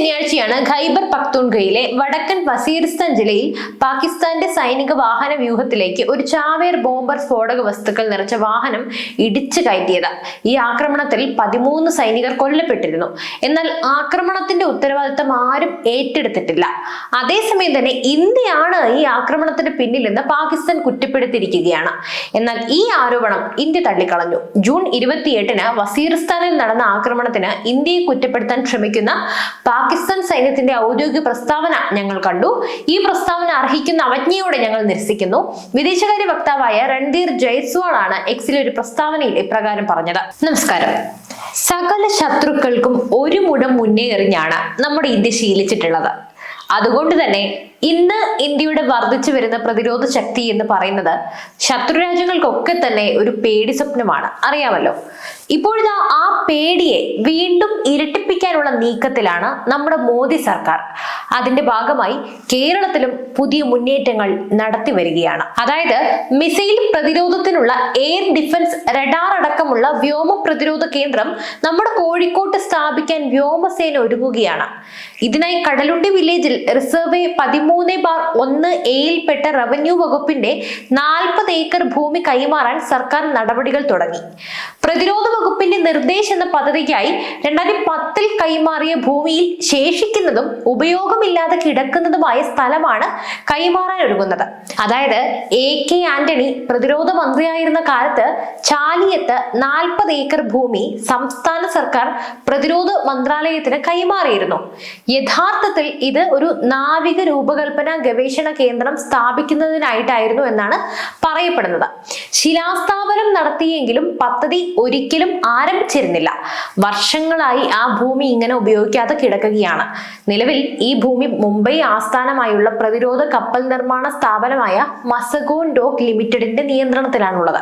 ശനിയാഴ്ചയാണ് ഖൈബർ പക്തൂൺഖയിലെ വടക്കൻ വസീറിസ്ഥാൻ ജില്ലയിൽ പാകിസ്ഥാന്റെ സൈനിക വാഹന വ്യൂഹത്തിലേക്ക് ഒരു ചാവേർ ബോംബർ സ്ഫോടക വസ്തുക്കൾ നിറച്ച വാഹനം ഇടിച്ചു കയറ്റിയത്. ഈ ആക്രമണത്തിൽ പതിമൂന്ന് സൈനികർ കൊല്ലപ്പെട്ടിരുന്നു. എന്നാൽ ആക്രമണത്തിന്റെ ഉത്തരവാദിത്തം ആരും ഏറ്റെടുത്തിട്ടില്ല. അതേസമയം തന്നെ ഇന്ത്യയാണ് ഈ ആക്രമണത്തിന് പിന്നിലെന്ന് പാകിസ്ഥാൻ കുറ്റപ്പെടുത്തിയിരിക്കുകയാണ്. എന്നാൽ ഈ ആരോപണം ഇന്ത്യ തള്ളിക്കളഞ്ഞു. ജൂൺ ഇരുപത്തിയെട്ടിന് വസീറിസ്ഥാനിൽ നടന്ന ആക്രമണത്തിന് ഇന്ത്യയെ കുറ്റപ്പെടുത്താൻ ശ്രമിക്കുന്ന പാകിസ്ഥാൻ സൈന്യത്തിന്റെ ഔദ്യോഗിക പ്രസ്താവന ഞങ്ങൾ കണ്ടു. ഈ പ്രസ്താവന അർഹിക്കുന്ന അവജ്ഞയോടെ ഞങ്ങൾ നിരസിക്കുന്നു. വിദേശകാര്യ വക്താവായ രൺധീർ ജയ്സ്വാൾ ആണ് എക്സിൽ ഒരു പ്രസ്താവനയിൽ ഇപ്രകാരം പറഞ്ഞത്. നമസ്കാരം. സകല ശത്രുക്കൾക്കും ഒരു മുടം മുന്നേ എറിഞ്ഞാണ് നമ്മുടെ ഇന്ത്യ ശീലിച്ചിട്ടുള്ളത്. അതുകൊണ്ട് തന്നെ ഇന്ന് ഇന്ത്യയുടെ വർദ്ധിച്ചു വരുന്ന പ്രതിരോധ ശക്തി എന്ന് പറയുന്നത് ശത്രുരാജ്യങ്ങൾക്കൊക്കെ തന്നെ ഒരു പേടി സ്വപ്നമാണ്. അറിയാമല്ലോ. ഇപ്പോഴിതാ ആ പേടിയെ വീണ്ടും ഇരട്ടിപ്പിക്കാനുള്ള നീക്കത്തിലാണ് നമ്മുടെ മോദി സർക്കാർ. അതിന്റെ ഭാഗമായി കേരളത്തിലും പുതിയ മുന്നേറ്റങ്ങൾ നടത്തി വരികയാണ്. അതായത് മിസൈൽ പ്രതിരോധത്തിനുള്ള എയർ ഡിഫൻസ് റഡാർ അടക്കമുള്ള വ്യോമ പ്രതിരോധ കേന്ദ്രം നമ്മുടെ കോഴിക്കോട്ട് സ്ഥാപിക്കാൻ വ്യോമസേന ഒരുങ്ങുകയാണ്. ഇതിനായി കടലുണ്ടി വില്ലേജിൽ റിസർവേ പതിമൂന്ന് ബാർ ഒന്ന് എയിൽപ്പെട്ട റവന്യൂ വകുപ്പിന്റെ നാൽപ്പത് ഏക്കർ ഭൂമി കൈമാറാൻ സർക്കാർ നടപടികൾ തുടങ്ങി. പ്രതിരോധ വകുപ്പിന്റെ നിർദ്ദേശം എന്ന പദ്ധതിക്കായി രണ്ടായിരത്തി പത്തിൽ കൈമാറിയ ഭൂമിയിൽ ശേഷിക്കുന്നതും ഉപയോഗമില്ലാതെ കിടക്കുന്നതുമായ സ്ഥലമാണ് കൈമാറാൻ ഒരുങ്ങുന്നത്. അതായത് എ കെ ആന്റണി പ്രതിരോധ മന്ത്രിയായിരുന്ന കാലത്ത് ചാലിയത്ത് നാൽപ്പത് ഏക്കർ ഭൂമി സംസ്ഥാന സർക്കാർ പ്രതിരോധ മന്ത്രാലയത്തിന് കൈമാറിയിരുന്നു. യഥാർത്ഥത്തിൽ ഇത് ഒരു നാവിക രൂപകൽപ്പന ഗവേഷണ കേന്ദ്രം സ്ഥാപിക്കുന്നതിനായിട്ടായിരുന്നു എന്നാണ് പറയപ്പെടുന്നത്. ശിലാസ്ഥാപനം നടത്തിയെങ്കിലും പദ്ധതി ഒരിക്കലും ആരംഭിച്ചിരുന്നില്ല. വർഷങ്ങളായി ആ ഭൂമി ഇങ്ങനെ ഉപയോഗിക്കാതെ കിടക്കുകയാണ്. നിലവിൽ ഈ ഭൂമി മുംബൈ ആസ്ഥാനമായുള്ള പ്രതിരോധ കപ്പൽ നിർമ്മാണ സ്ഥാപനമായ മസഗോൺ ഡോക്ക് ലിമിറ്റഡിന്റെ നിയന്ത്രണത്തിലാണുള്ളത്.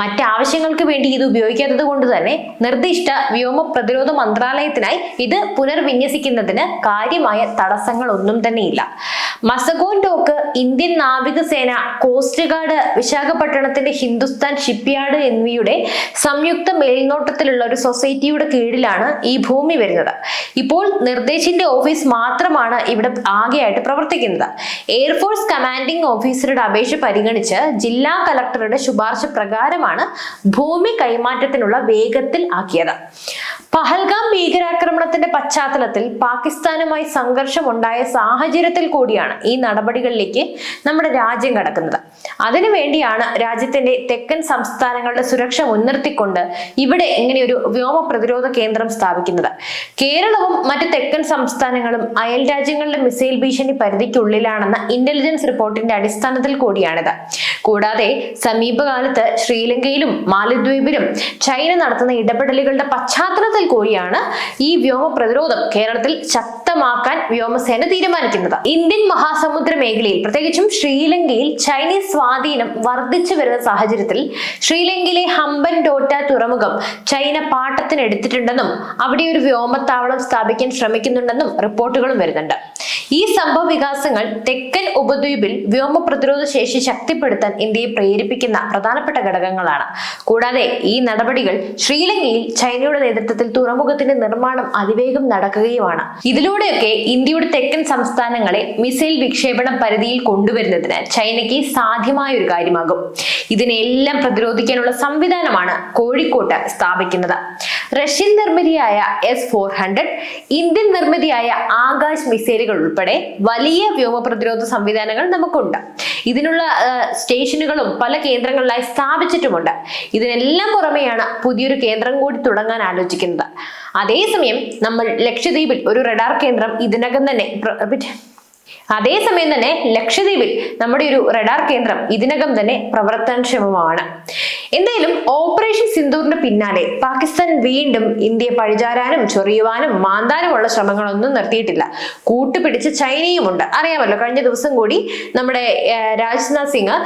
മറ്റാവശ്യങ്ങൾക്ക് വേണ്ടി ഇത് ഉപയോഗിക്കാത്തത് കൊണ്ട് തന്നെ നിർദ്ദിഷ്ട വ്യോമ പ്രതിരോധ മന്ത്രാലയത്തിനായി ഇത് പുനർവിന്യസിക്കുന്നതിന് കാര്യമായ തടസ്സങ്ങൾ ഒന്നും തന്നെയില്ല. മസഗോൺ ഡോക്ക് ഇന്ത്യൻ നാവികസേന കോസ്റ്റ് ഗാർഡ് വിശാഖപട്ടണത്തിന്റെ ഹിന്ദുസ്ഥാൻ ഷിപ്പ്യാർഡ് എന്നിവയുടെ സംയുക്ത മേൽനോട്ടത്തിലുള്ള ഒരു സൊസൈറ്റിയുടെ കീഴിലാണ് ഈ ഭൂമി വരുന്നത്. ഇപ്പോൾ നിർദ്ദേശിന്റെ ഓഫീസ് മാത്രമാണ് ഇവിടെ ആകെയായിട്ട് പ്രവർത്തിക്കുന്നത്. എയർഫോഴ്സ് കമാൻഡിംഗ് ഓഫീസറുടെ അപേക്ഷ പരിഗണിച്ച് ജില്ലാ കലക്ടറുടെ ശുപാർശ പ്രകാരമാണ് ഭൂമി കൈമാറ്റത്തിനുള്ള വേഗത്തിൽ ആക്കിയത്. പഹൽഗാം ഭീകരാക്രമണത്തിന്റെ പശ്ചാത്തലത്തിൽ പാകിസ്ഥാനുമായി സംഘർഷമുണ്ടായ സാഹചര്യത്തിൽ കൂടിയാണ് ഈ നടപടികളിലേക്ക് നമ്മുടെ രാജ്യം കടക്കുന്നത്. അതിനുവേണ്ടിയാണ് രാജ്യത്തിന്റെ തെക്കൻ സംസ്ഥാനങ്ങളുടെ സുരക്ഷ മുൻനിർത്തിക്കൊണ്ട് ഇവിടെ ഇങ്ങനെ ഒരു വ്യോമ പ്രതിരോധ കേന്ദ്രം സ്ഥാപിക്കുന്നത്. കേരളവും മറ്റ് തെക്കൻ സംസ്ഥാനങ്ങളും അയൽ രാജ്യങ്ങളുടെ മിസൈൽ ഭീഷണി പരിധിക്കുള്ളിലാണെന്ന ഇന്റലിജൻസ് റിപ്പോർട്ടിന്റെ അടിസ്ഥാനത്തിൽ കൂടിയാണിത്. കൂടാതെ സമീപകാലത്ത് ശ്രീലങ്കയിലും മാലദ്വീപിലും ചൈന നടത്തുന്ന ഇടപെടലുകളുടെ പശ്ചാത്തലത്തിൽ കൂടിയാണ് ഈ വ്യോമ പ്രതിരോധം കേരളത്തിൽ ശക്തമാക്കാൻ വ്യോമസേന തീരുമാനിക്കുന്നത്. ഇന്ത്യൻ മഹാസമുദ്ര മേഖലയിൽ പ്രത്യേകിച്ചും ശ്രീലങ്കയിൽ ചൈനീസ് സ്വാധീനം വർദ്ധിച്ചു വരുന്ന സാഹചര്യത്തിൽ ശ്രീലങ്കയിലെ ഹംബൻ ഡോട്ട തുറമുഖം ചൈന പാട്ടത്തിന് എടുത്തിട്ടുണ്ടെന്നും അവിടെ ഒരു വ്യോമത്താവളം സ്ഥാപിക്കാൻ ശ്രമിക്കുന്നുണ്ടെന്നും റിപ്പോർട്ടുകളും വരുന്നുണ്ട്. ഈ സംഭവ വികാസങ്ങൾ തെക്കൻ ഉപദ്വീപിൽ വ്യോമ പ്രതിരോധ ശേഷി ശക്തിപ്പെടുത്താൻ ഇന്ത്യയെ പ്രേരിപ്പിക്കുന്ന പ്രധാനപ്പെട്ട ഘടകങ്ങളാണ്. കൂടാതെ ഈ നടപടികൾ ശ്രീലങ്കയിൽ ചൈനയുടെ നേതൃത്വത്തിൽ തുറമുഖത്തിന്റെ നിർമ്മാണം അതിവേഗം നടക്കുകയുമാണ്. ഇതിലൂടെയൊക്കെ ഇന്ത്യയുടെ തെക്കൻ സംസ്ഥാനങ്ങളെ മിസൈൽ വിക്ഷേപണ പരിധിയിൽ കൊണ്ടുവരുന്നതിന് ചൈനയ്ക്ക് സാധ്യമായ ഒരു കാര്യമാകും. ഇതിനെല്ലാം പ്രതിരോധിക്കാനുള്ള സംവിധാനമാണ് കോഴിക്കോട്ട് സ്ഥാപിക്കുന്നത്. റഷ്യൻ നിർമ്മിതിയായ എസ് ഫോർ ഹൺഡ്രഡ് ഇന്ത്യൻ നിർമ്മിതിയായ ആകാശ് മിസൈലുകൾ ഉൾപ്പെടെ വലിയ വ്യോമ പ്രതിരോധ സംവിധാനങ്ങൾ നമുക്കുണ്ട് ഇതിനുള്ള സ്റ്റേഷനുകളും പല കേന്ദ്രങ്ങളിലായി സ്ഥാപിച്ചിട്ടുമുണ്ട് ഇതിനെല്ലാം പുറമെയാണ് പുതിയൊരു കേന്ദ്രം കൂടി തുടങ്ങാൻ ആലോചിക്കുന്നത് അതേസമയം നമ്മൾ ലക്ഷദ്വീപിൽ ഒരു റഡാർ കേന്ദ്രം ഇതിനകം തന്നെ. അതേസമയം തന്നെ ലക്ഷദ്വീപിൽ നമ്മുടെ ഒരു റഡാർ കേന്ദ്രം ഇതിനകം തന്നെ പ്രവർത്തനക്ഷമമാണ്. എന്തായാലും ഓപ്പറേഷൻ സിന്ദൂറിന്റെ പിന്നാലെ പാകിസ്ഥാൻ വീണ്ടും ഇന്ത്യയെ പഴിചാരാനും ചൊറിയുവാനും മാന്താനുമുള്ള ശ്രമങ്ങളൊന്നും നിർത്തിയിട്ടില്ല. കൂട്ടുപിടിച്ച് ചൈനയുമുണ്ട്. അറിയാമല്ലോ കഴിഞ്ഞ ദിവസം കൂടി നമ്മുടെ രാജ്നാഥ് സിംഗ്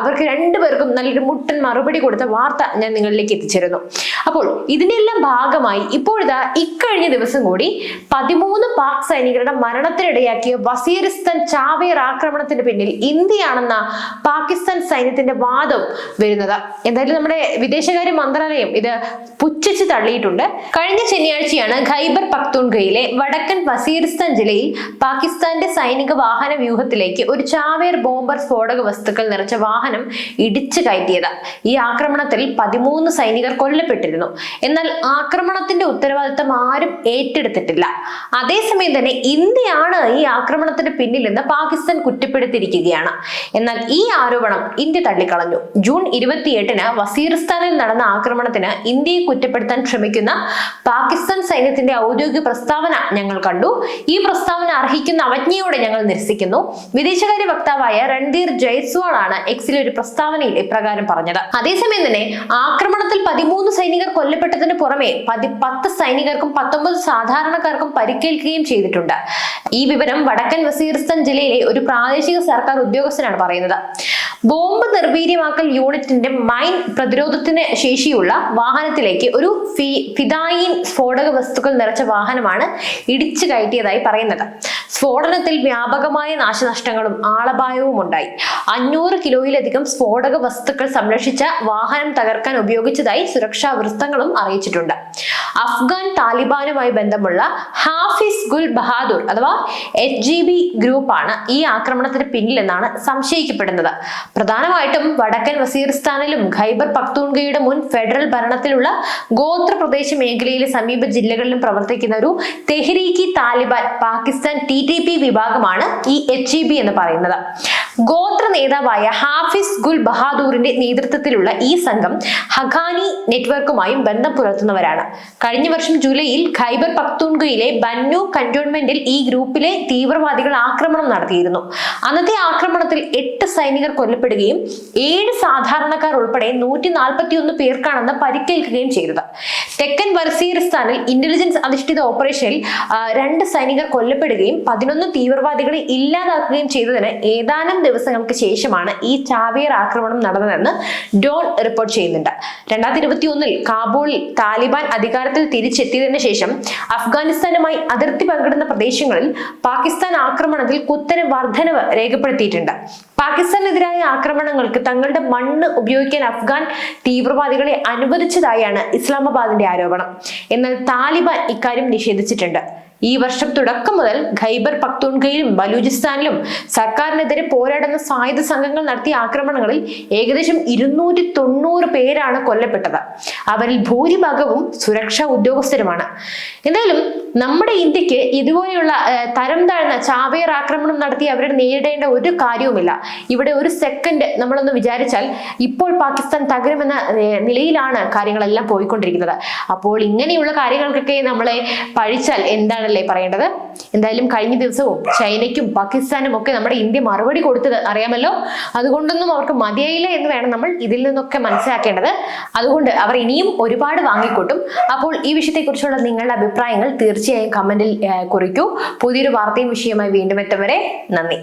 അവർക്ക് രണ്ടുപേർക്കും നല്ലൊരു മുട്ടൻ മറുപടി കൊടുത്ത വാർത്ത ഞാൻ നിങ്ങളിലേക്ക് എത്തിച്ചിരുന്നു. അപ്പോൾ ഇതിനെല്ലാം ഭാഗമായി ഇപ്പോഴിതാ ഇക്കഴിഞ്ഞ ദിവസം കൂടി പതിമൂന്ന് പാക് സൈനികരുടെ മരണത്തിനിടയാക്കിയ വസീർ വസീറിസ്ഥാൻ ചാവേർ ആക്രമണത്തിന് പിന്നിൽ ഇന്ത്യയാണെന്ന പാകിസ്ഥാൻ സൈന്യത്തിന്റെ വാദം വരുന്നത്. എന്തായാലും നമ്മുടെ വിദേശകാര്യ മന്ത്രാലയം ഇത് പുച്ഛിച്ച് തള്ളിയിട്ടുണ്ട്. കഴിഞ്ഞ ശനിയാഴ്ചയാണ് ഖൈബർ പക്തൂൺഖയിലെ വടക്കൻ വസീറിസ്ഥാൻ ജില്ലയിൽ പാകിസ്ഥാന്റെ സൈനിക വാഹന വ്യൂഹത്തിലേക്ക് ഒരു ചാവേർ ബോംബർ സ്ഫോടക വസ്തുക്കൾ നിറച്ച വാഹനം ഇടിച്ചു കയറ്റിയത്. ഈ ആക്രമണത്തിൽ പതിമൂന്ന് സൈനികർ കൊല്ലപ്പെട്ടിരുന്നു. എന്നാൽ ആക്രമണത്തിന്റെ ഉത്തരവാദിത്തം ആരും ഏറ്റെടുത്തിട്ടില്ല. അതേസമയം തന്നെ ഇന്ത്യയാണ് ഈ ആക്രമണത്തിന് പിന്നിലെന്ന് പാകിസ്ഥാൻ കുറ്റപ്പെടുത്തിയിരിക്കുകയാണ്. എന്നാൽ ഈ ആരോപണം ഇന്ത്യ തള്ളിക്കളഞ്ഞു. ജൂൺ ഇരുപത്തിയെട്ടിന് വസീറിസ്ഥാനിൽ നടന്ന ആക്രമണത്തിന് ഇന്ത്യയെ കുറ്റപ്പെടുത്താൻ ശ്രമിക്കുന്ന പാകിസ്ഥാൻ സൈന്യത്തിന്റെ ഔദ്യോഗിക പ്രസ്താവന ഞങ്ങൾ കണ്ടു. ഈ പ്രസ്താവന അർഹിക്കുന്ന അവജ്ഞയോടെ ഞങ്ങൾ നിരസിക്കുന്നു. വിദേശകാര്യ വക്താവായ രൺധീർ ജയ്സ്വാൾ ആണ് എക്സിലെ ഒരു പ്രസ്താവനയിൽ ഇപ്രകാരം പറഞ്ഞത്. അതേസമയം തന്നെ ആക്രമണത്തിൽ പതിമൂന്ന് സൈനികർ കൊല്ലപ്പെട്ടതിന് പുറമെ പതി പത്ത് സൈനികർക്കും പത്തൊമ്പത് സാധാരണക്കാർക്കും പരിക്കേൽക്കുകയും ചെയ്തിട്ടുണ്ട്. ഈ വിവരം വടക്കൻ വസീറിസ്ഥാൻ ജില്ലയിലെ ഒരു പ്രാദേശിക സർക്കാർ ഉദ്യോഗസ്ഥനാണ് പറയുന്നത്. ബോംബ് നിർവീര്യമാക്കൽ യൂണിറ്റിന്റെ മൈൻ പ്രതിരോധത്തിന് ശേഷിയുള്ള വാഹനത്തിലേക്ക് ഒരു ഫിദായിൻ സ്ഫോടക വസ്തുക്കൾ നിറച്ച വാഹനമാണ് ഇടിച്ചു കയറ്റിയതായി പറയുന്നത്. സ്ഫോടനത്തിൽ വ്യാപകമായ നാശനഷ്ടങ്ങളും ആളപായവും ഉണ്ടായി. അഞ്ഞൂറ് കിലോയിലധികം സ്ഫോടക വസ്തുക്കൾ സംരക്ഷിച്ച വാഹനം തകർക്കാൻ ഉപയോഗിച്ചതായി സുരക്ഷാ വൃത്തങ്ങളും അറിയിച്ചിട്ടുണ്ട്. അഫ്ഗാൻ താലിബാനുമായി ബന്ധമുള്ള ഹാഫിസ് ഗുൽ ബഹാദൂർ അഥവാ എച്ച് ജി ബി ഗ്രൂപ്പാണ് ഈ ആക്രമണത്തിന് പിന്നിലെന്നാണ് സംശയിക്കപ്പെടുന്നത്. പ്രധാനമായിട്ടും വടക്കൻ വസീർസ്ഥാനിലും ഖൈബർ പക്തൂൺഗയുടെ മുൻ ഫെഡറൽ ഭരണത്തിലുള്ള ഗോത്രപ്രദേശ മേഖലയിലെ സമീപ ജില്ലകളിലും പ്രവർത്തിക്കുന്ന ഒരു Tehreek Taliban Pakistan T T P വിഭാഗമാണ് ഈ എച്ച് ഇ ബി എന്ന് പറയുന്നത്. ഗോത്ര നേതാവായ ഹാഫിസ് ഗുൽ ബഹാദൂറിന്റെ നേതൃത്വത്തിലുള്ള ഈ സംഘം ഹഖാനി നെറ്റ്വർക്കുമായും ബന്ധം പുലർത്തുന്നവരാണ്. കഴിഞ്ഞ വർഷം ജൂലൈയിൽ ഖൈബർ പക്തൂൺഗയിലെ ബന്നു കന്റോൺമെന്റിൽ ഈ ഗ്രൂപ്പിലെ തീവ്രവാദികൾ ആക്രമണം നടത്തിയിരുന്നു. അന്നത്തെ ആക്രമണത്തിൽ എട്ട് സൈനികർ കൊല്ലപ്പെടുകയും ഏഴ് സാധാരണക്കാർ ഉൾപ്പെടെ നൂറ്റി നാൽപ്പത്തി ഒന്ന് പേർക്കാണെന്ന് പരിക്കേൽക്കുകയും ചെയ്തത്. തെക്കൻ വർസീരിസ്ഥാനിൽ ഇന്റലിജൻസ് അധിഷ്ഠിത ഓപ്പറേഷനിൽ രണ്ട് സൈനികർ കൊല്ലപ്പെടുകയും പതിനൊന്ന് തീവ്രവാദികളെ ഇല്ലാതാക്കുകയും ചെയ്തതിന് ഏതാനും ദിവസങ്ങൾക്ക് ശേഷമാണ് ഈ ചാവേർ ആക്രമണം നടന്നതെന്ന് ഡോൺ റിപ്പോർട്ട് ചെയ്യുന്നുണ്ട്. രണ്ടായിരത്തി ഇരുപത്തി ഒന്നിൽ കാബൂളിൽ താലിബാൻ അധികാരത്തിൽ തിരിച്ചെത്തിയതിനു ശേഷം അഫ്ഗാനിസ്ഥാനുമായി അതിർത്തി പങ്കിടുന്ന പ്രദേശങ്ങളിൽ പാകിസ്ഥാൻ ആക്രമണത്തിൽ കുത്തനെ വർധനവ് രേഖപ്പെടുത്തിയിട്ടുണ്ട്. പാകിസ്ഥാനെതിരായ ആക്രമണങ്ങൾക്ക് തങ്ങളുടെ മണ്ണ് ഉപയോഗിക്കാൻ അഫ്ഗാൻ തീവ്രവാദികളെ അനുവദിച്ചതായാണ് ഇസ്ലാമാബാദിന്റെ ആരോപണം. എന്നാൽ താലിബാൻ ഇക്കാര്യം നിഷേധിച്ചിട്ടുണ്ട്. ഈ വർഷം തുടക്കം മുതൽ ഖൈബർ പക്തൂൺഖയിലും ബലൂചിസ്ഥാനിലും സർക്കാരിനെതിരെ പോരാടുന്ന സായുധ സംഘങ്ങൾ നടത്തിയ ആക്രമണങ്ങളിൽ ഏകദേശം ഇരുന്നൂറ്റി തൊണ്ണൂറ് പേരാണ് കൊല്ലപ്പെട്ടത്. അവരിൽ ഭൂരിഭാഗവും സുരക്ഷാ ഉദ്യോഗസ്ഥരുമാണ്. എന്തായാലും നമ്മുടെ ഇന്ത്യയ്ക്ക് ഇതുപോലെയുള്ള തരം താഴ്ന്ന ചാവേർ ആക്രമണം നടത്തി അവരെ നേരിടേണ്ട ഒരു കാര്യവുമില്ല. ഇവിടെ ഒരു സെക്കൻഡ് നമ്മളൊന്ന് വിചാരിച്ചാൽ ഇപ്പോൾ പാകിസ്ഥാൻ തകരുമെന്ന നിലയിലാണ് കാര്യങ്ങളെല്ലാം പോയിക്കൊണ്ടിരിക്കുന്നത്. അപ്പോൾ ഇങ്ങനെയുള്ള കാര്യങ്ങൾക്കൊക്കെ നമ്മളെ പഴിച്ചാൽ എന്താണല്ലേ പറയേണ്ടത്? എന്തായാലും കഴിഞ്ഞ ദിവസവും ചൈനയ്ക്കും പാകിസ്ഥാനും ഒക്കെ നമ്മുടെ ഇന്ത്യ മറുപടി കൊടുത്തത് അറിയാമല്ലോ? അതുകൊണ്ടൊന്നും അവർക്ക് മതിയായില്ല എന്ന് വേണം നമ്മൾ ഇതിൽ നിന്നൊക്കെ മനസ്സിലാക്കേണ്ടത്. അതുകൊണ്ട് അവർ ഇനിയും ഒരുപാട് വാങ്ങിക്കൂട്ടും. അപ്പോൾ ഈ വിഷയത്തെക്കുറിച്ചുള്ള നിങ്ങളുടെ അഭിപ്രായങ്ങൾ തീർച്ചയായും കമന്റിൽ കുറിക്കൂ. പുതിയൊരു വാർത്തയും വിഷയമായി വീണ്ടും എത്തും വരെ നന്ദി.